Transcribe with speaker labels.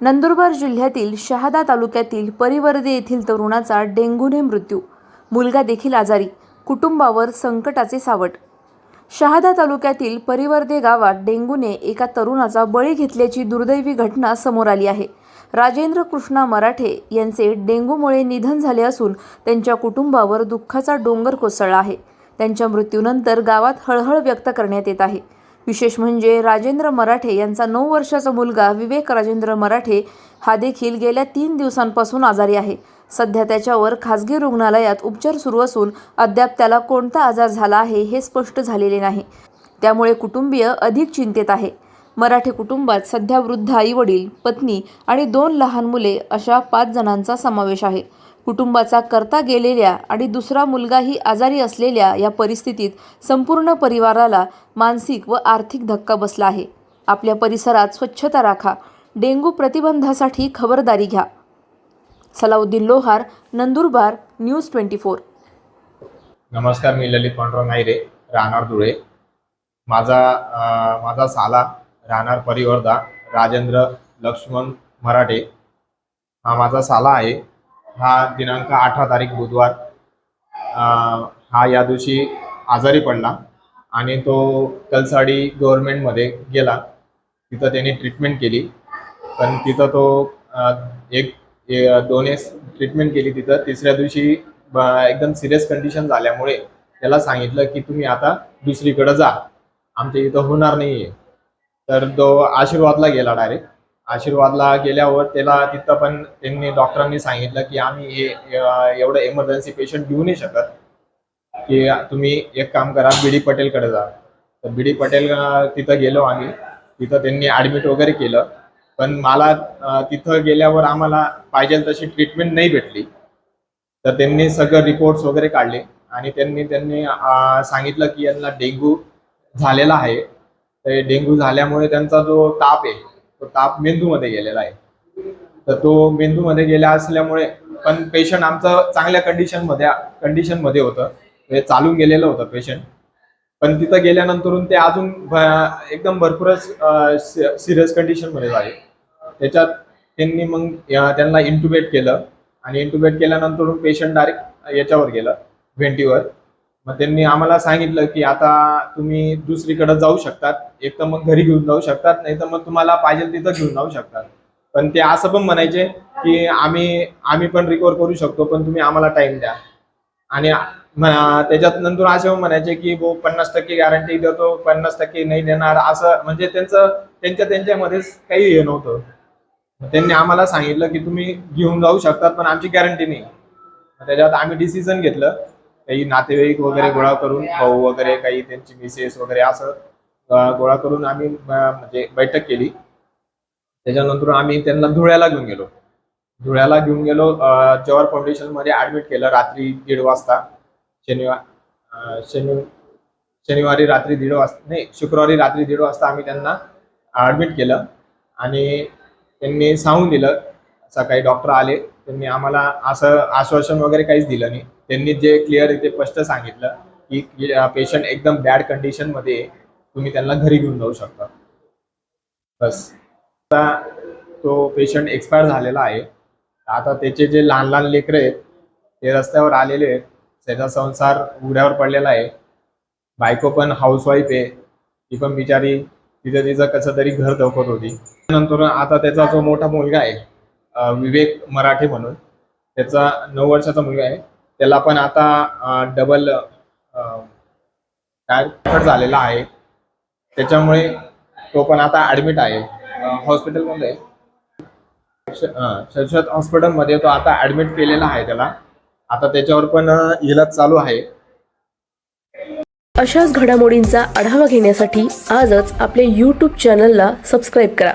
Speaker 1: नंदुरबार जिल्ह्यातील शहादा तालुक्यातील परिवर्दे येथील तरुणाचा डेंग्यूने मृत्यू. मुलगा देखील आजारी. कुटुंबावर संकटाचे सावट. शहादा तालुक्यातील परिवर्दे गावात डेंग्यूने एका तरुणाचा बळी घेतल्याची दुर्दैवी घटना समोर आली आहे. राजेंद्र कृष्णा मराठे यांचे डेंग्यूमुळे निधन झाले असून त्यांच्या कुटुंबावर दुःखाचा डोंगर कोसळला आहे. त्यांच्या मृत्यूनंतर गावात हळहळ व्यक्त करण्यात येत आहे. विशेष म्हणजे राजेंद्र मराठे यांचा नऊ वर्षाचा मुलगा विवेक राजेंद्र मराठे हा देखील गेल्या तीन दिवसांपासून आजारी आहे. सध्या त्याच्यावर खासगी रुग्णालयात उपचार सुरू असून अद्याप त्याला कोणता आजार झाला आहे हे स्पष्ट झालेले नाही. त्यामुळे कुटुंबीय अधिक चिंतेत आहे. मराठे कुटुंबात सध्या वृद्ध आई वडील पत्नी आणि दोन लहान मुले अशा पाच जणांचा समावेश आहे. कुटुंबाचा करता गेलेल्या आणि दुसरा मुलगाही आजारी असलेल्या या परिस्थितीत संपूर्ण परिवाराला मानसिक व आर्थिक धक्का बसला आहे. आपल्या परिसरात स्वच्छता राखा. डेंग्यू प्रतिबंधासाठी खबरदारी घ्या. Salauddin Lohar Nandurbar news twenty four.
Speaker 2: नमस्कार मी ललित पांडुरंग नायरे राहणार धुळे. माझा माझा साला राहणार परिवर्धा राजेंद्र लक्ष्मण मराठे. हा माझा साला आहे. हा दिनांक अठरा तारीख बुधवार हा या दिवशी आजारी पडला आणि तो कलसाडी गव्हर्नमेंटमध्ये गेला. तिथं त्याने ट्रीटमेंट केली. पण तिथं तो एक ए- दोन ट्रीटमेंट केली तिथं. तिसऱ्या दिवशी एकदम सिरियस कंडिशन झाल्यामुळे त्याला सांगितलं की तुम्ही आता दुसरीकडं जा. आमच्या इथं होणार नाहीये. तर तो आशीर्वादला गेला डायरेक्ट आशीर्वादला गेल्यावर त्याला तिथं पण त्यांनी डॉक्टरांनी सांगितलं की आम्ही हे एवढं एमर्जन्सी पेशंट घेऊ नाही शकत. की तुम्ही एक काम करा बी डी पटेलकडे जा. तर बी डी पटेल तिथं गेलो आम्ही. तिथं त्यांनी ॲडमिट वगैरे केलं. पण मला तिथं गेल्यावर आम्हाला पाहिजे तशी ट्रीटमेंट नाही भेटली. तर त्यांनी सगळं रिपोर्ट्स वगैरे काढले. आणि त्यांनी त्यांनी सांगितलं की यांना डेंग्यू झालेला आहे. तर डेंग्यू झाल्यामुळे त्यांचा जो ताप आहे तो ताप मेंदूमध्ये गेलेला आहे. तर तो मेंदूमध्ये गेला असल्यामुळे पण पेशंट आमचं चांगल्या कंडिशनमध्ये कंडिशनमध्ये होतं. हे चालून गेलेलं होतं पेशंट पण तिथं गेल्यानंतरून ते अजून एकदम भरपूरच सिरियस कंडिशनमध्ये झाले. त्याच्यात त्यांनी मग त्यांना इंटुबेट केलं. आणि इंटुबेट केल्यानंतर पेशंट डायरेक्ट याच्यावर गेलं व्हेंटीवर मग त्यांनी आम्हाला सांगितलं की आता तुम्ही दुसरीकडे जाऊ शकतात. एक तर मग घरी घेऊन जाऊ शकतात नाही तर मग तुम्हाला पाहिजे तिथं घेऊन जाऊ शकतात. पण ते असं पण म्हणायचे की आम्ही आम्ही पण रिकवर करू शकतो पण तुम्ही आम्हाला टाइम द्या. आणि त्याच्यात नंतर असे म्हणायचे की वो पन्नास टक्के गॅरंटी देतो पन्नास टक्के नाही देणार असं म्हणजे त्यांचं त्यांच्या त्यांच्यामध्येच काही हे नव्हतं. त्यांनी आम्हाला सांगितलं की तुम्ही घेऊन जाऊ शकतात पण आमची गॅरंटी नाही. त्याच्यात आम्ही डिसिजन घेतलं. काही नातेवाईक वगैरे गोळा करून भाऊ वगैरे काही त्यांची मिसेस वगैरे असं गोळा करून आम्ही म्हणजे बैठक केली. त्याच्यानंतर आम्ही त्यांना धुळ्याला घेऊन गेलो. धुळ्याला घेऊन गेलो. जवाहर फाउंडेशनमध्ये ऍडमिट केलं रात्री दीड वाजता. शनिवार शनि शनिवारी रात्री दीड वाजता नाही शुक्रवारी रात्री दीड वाजता आम्ही त्यांना ऍडमिट केलं. आणि त्यांनी सांगून दिलं सकाळी डॉक्टर आले. त्यांनी आम्हाला असं आश्वासन वगैरे काहीच दिलं नाही. त्यांनी जे क्लिअर इथे स्पष्ट सांगितलं की पेशंट एकदम बॅड कंडिशनमध्ये मध्ये तुम्ही त्यांना घरी घेऊन जाऊ शकता. बस. आता तो पेशंट एक्सपायर झालेला आहे. आता त्याचे जे लहान लहान लेकरं आहेत ते रस्त्यावर आलेले आहेत. त्याचा संसार उघड्यावर पडलेला आहे. बायको पण हाऊसवाईफ आहे. ती पण बिचारी तिचं तिचं कसं तरी घर धोकत होती. नंतर आता त्याचा जो मोठा मुलगा आहे विवेक मराठे म्हणून त्याचा नऊ वर्षाचा मुलगा आहे. त्याला पण आता डबल काय झालेला आहे. त्याच्यामुळे तो पण आता ऍडमिट आहे. हॉस्पिटलमध्ये शरशत हॉस्पिटलमध्ये तो आता ऍडमिट केलेला आहे त्याला. आता त्याच्यावर पण इलाज चालू आहे.
Speaker 1: अशाच घडामोडींचा आढावा घेण्यासाठी आजच आपल्या यूट्यूब चॅनलला सबस्क्राईब करा.